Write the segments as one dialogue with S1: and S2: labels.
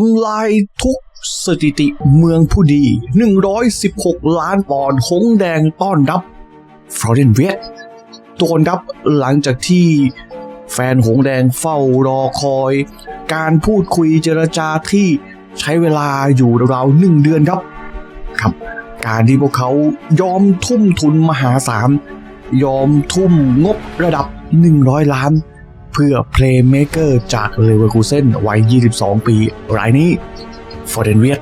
S1: ทำลายทุกสถิติเมืองผู้ดี 116 ล้านปอนด์หงแดงต้อนรับฟลอเรนเวสต้อนรับหลังจากที่แฟนหงแดงเฝ้ารอคอย การพูดคุยเจรจาที่ใช้เวลาอยู่ราวๆหนึ่งเดือนครับครับ การที่พวกเขายอมทุ่มทุนมหาศาลยอมทุ่มงบระดับ 100 ล้าน เพื่อเพลย์เมเกอร์จากเลเวอร์คูเซนวัย 22 ปีรายนี้ฟอร์เดนเวียต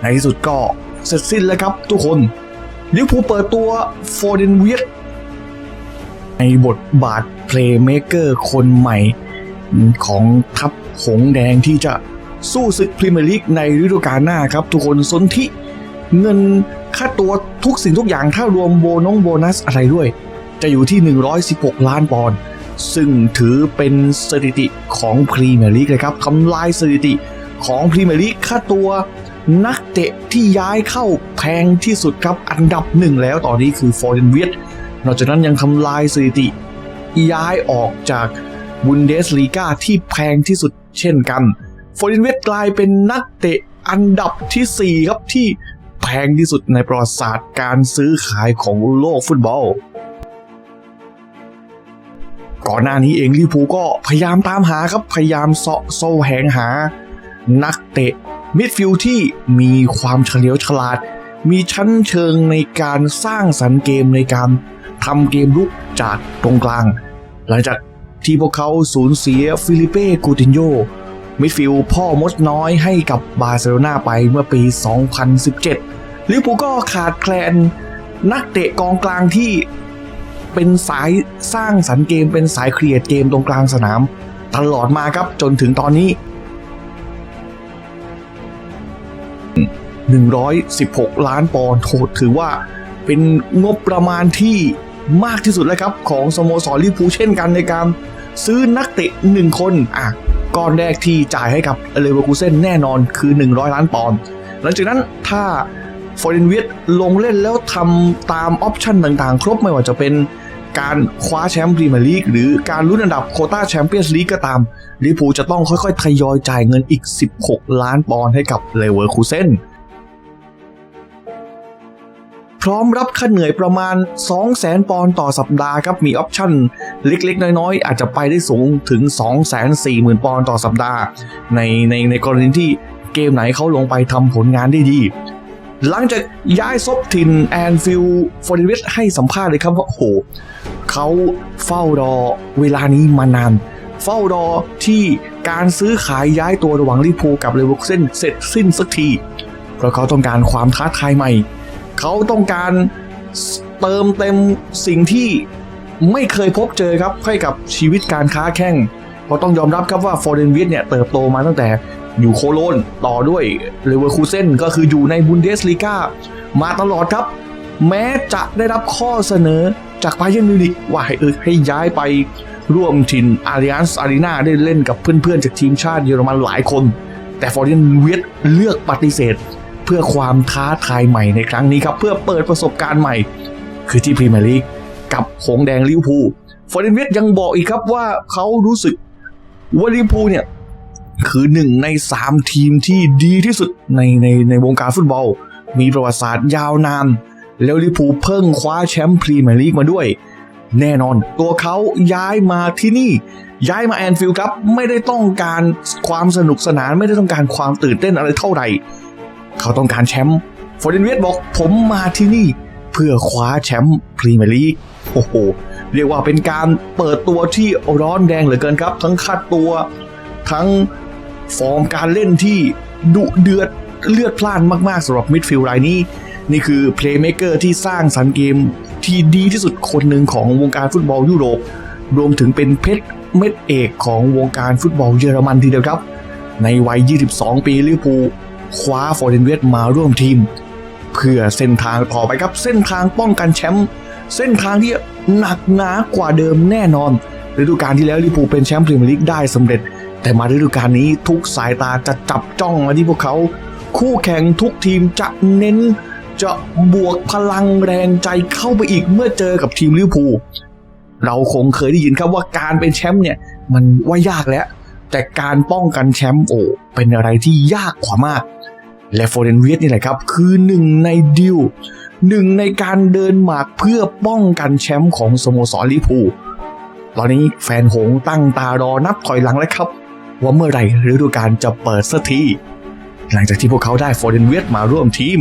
S1: ในที่สุดก็เสร็จสิ้นแล้วครับทุกคนลิเวอร์พูเปิดตัวฟอร์เดนเวียตในบทบาทเพลย์เมเกอร์คนใหม่ของทัพหงแดงที่จะสู้ศึกพรีเมียร์ลีกในฤดูกาลหน้าครับ ทุกคนสนที่เงินค่าตัวทุกสิ่งทุกอย่างถ้ารวมโบนงโบนัสอะไรด้วย จะอยู่ที่ 116 ล้านปอนด์ ซึ่งถือเป็นสถิติของพรีเมียร์ลีกเลยครับทำลายสถิติของพรีเมียร์ลีกค่าตัวนักเตะที่ย้ายเข้าแพงที่สุดครับอันดับหนึ่งแล้วตอนนี้คือฟอร์เรนเวียตนอกจากนั้นยังทำลายสถิติ ย้ายออกจากบุนเดสลีกาที่แพงที่สุดเช่นกันฟอร์เรนเวียตกลายเป็นนักเตะอันดับทีสี่ 4 ครับที่แพงที่สุดในประวัติศาสตร์การซื้อขายของโลกฟุตบอล ก่อนหน้านี้เองลิเวอร์พูก็พยายามตามหาครับ พยายามเสาะโซแหงหา นักเตะมิดฟิลด์ที่มีความเฉลียวฉลาด มีชั้นเชิงในการสร้างสรรค์เกมในการทำเกมลุกจากตรงกลาง หลังจากที่พวกเขาสูญเสียฟิลิเป้กูตินโยมิดฟิลด์พ่อมดน้อยให้กับบาร์เซโลนาไปเมื่อปี 2017 ลิเวอร์พูก็ขาดแคลนนักเตะกองกลางที่ เป็นสายสร้างสรรค์เกมเป็นสายเครียดเกมตรงกลางสนาม ตลอดมาครับจนถึงตอนนี้ 116 ล้านปอนด์ถือว่าเป็นงบประมาณที่มากที่สุดแล้วครับ ของสโมสรลิเวอร์พูลเช่นกันในการซื้อนักเตะหนึ่งคนอะก้อนแรกที่จ่ายให้กับเลเวอร์คูเซ่นแน่นอนคือ 100 ล้านปอนด์หลังจากนั้นถ้าฟอร์เรนเวียตลงเล่นแล้วทำตามออปชันต่างๆ ครบไม่ว่าจะเป็น การคว้าแชมป์พรีเมียร์ลีกหรือการลุ้นอันดับโคต้าแชมเปี้ยนส์ลีกก็ตามลิเวอร์พูลจะต้องค่อยๆ ทยอยจ่ายเงินอีก 16 ล้านปอนด์ให้กับเลเวอร์คูเซนพร้อมรับค่าเหนื่อยประมาณ 200,000 ปอนด์ต่อสัปดาห์ครับมีออปชั่นเล็กๆ น้อยๆ อาจจะไปได้สูงถึง 240,000 ปอนด์ต่อสัปดาห์ ในในในกรณีที่เกมไหนเขาลงไปทำผลงานได้ดี หลังจากย้ายซบทินแอนฟิลฟอร์ดิเวสให้สัมภาษณ์เลยครับว่าโอ้โหเขาเฝ้ารอเวลานี้มานาน เฝ้ารอที่การซื้อขายย้ายตัวระหว่างลิพูกับเลเวอร์เซนเสร็จสิ้นสักที เพราะเขาต้องการความท้าทายใหม่ เขาต้องการเติมเต็มสิ่งที่ไม่เคยพบเจอครับให้กับชีวิตการค้าแข่งเพราะต้องยอมรับครับว่าฟอร์เรนเวียเนี่ยเติบโตมาตั้งแต่ อยู่โคโลนต่อด้วยเลเวอร์คูเซนก็คืออยู่ในบุนเดสลีกามาตลอดครับ แม้จะได้รับข้อเสนอจากไบเยนมิวนิกว่าให้เออให้ย้ายไปร่วมถิ่นอาริอันส์อารีนาได้เล่นกับเพื่อนๆ จากทีมชาติเยอรมันหลายคน แต่ฟอร์เรนเวียเลือกปฏิเสธ เพื่อความท้าทายใหม่ในครั้งนี้ครับ เพื่อเปิดประสบการณ์ใหม่ คือที่พรีเมียร์ลีกกับหงแดงลิเวอร์พูลฟอร์เรนเวียยังบอกอีกครับว่าเขารู้สึกว่าลิเวอร์พูลเนี่ย คือหนึ่งในสามทีมที่ดีที่สุดในในในวงการฟุตบอล มีประวัติศาสตร์ยาวนาน แล้วลิเวอร์พูเพิ่งคว้าแชมป์พรีเมียร์ลีกมาด้วย แน่นอนตัวเขาย้ายมาที่นี่ ย้ายมาแอนฟิลด์ครับ ไม่ได้ต้องการความสนุกสนานไม่ได้ต้องการความตื่นเต้นอะไรเท่าไหร่ เขาต้องการแชมป์ฟอร์เรนเวียบอกผมมาที่นี่ เพื่อคว้าแชมป์พรีเมียร์ลีกโอ้โหเรียกว่าเป็นการเปิดตัวที่ร้อนแดงเหลือเกินครับ ทั้งคัดตัวทั้ง ฟอร์มการเล่นที่ดุเดือดเลือดพล่านมาก ๆสำหรับมิดฟิลด์รายนี้ นี่คือเพลย์เม k เกอร์ที่สร้างสรรค์เกมที่ดีที่สุดคนหนึ่งของวงการฟุตบอลยุโรป รวมถึงเป็นเพชรเม็ดเอกของวงการฟุตบอลเยอรมันทีเดียวครับ ในวัย 22 ปีลิเวอร์พูลคว้าฟอร์เรนเวสมาร่วมทีม เพื่อเส้นทางต่อไปครับ เส้นทางป้องกันแชมป์เส้นทางที่หนักหนากว่าเดิมแน่นอน ฤดูกาลที่แล้วลิเวอร์พูลเป็นแชมป์พรีเมียร์ลีกได้สำเร็จ แต่มาฤดูกาลนี้ทุกสายตาจะจับจ้องมาที่พวกเขา คู่แข่งทุกทีมจะเน้นจะบวกพลังแรงใจเข้าไปอีกเมื่อเจอกับทีมลิเวอร์พูลเราคงเคยได้ยินครับว่าการเป็นแชมป์เนี่ยมันว่ายากแล้ว แต่การป้องกันแชมป์โอ้เป็นอะไรที่ยากกว่ามาก และโฟเดนเวียสนี่แหละครับ คือหนึ่งในดิวหนึ่งในการเดินหมากเพื่อป้องกันแชมป์ของสโมสรลิเวอร์พูล ตอนนี้แฟนหงตั้งตารอนับถอยหลังแล้วครับ ว่าเมื่อไหร่ฤดูกาลจะเปิดสักทีหลังจากที่พวกเขาได้ฟอร์เดนเวียดมาร่วมทีม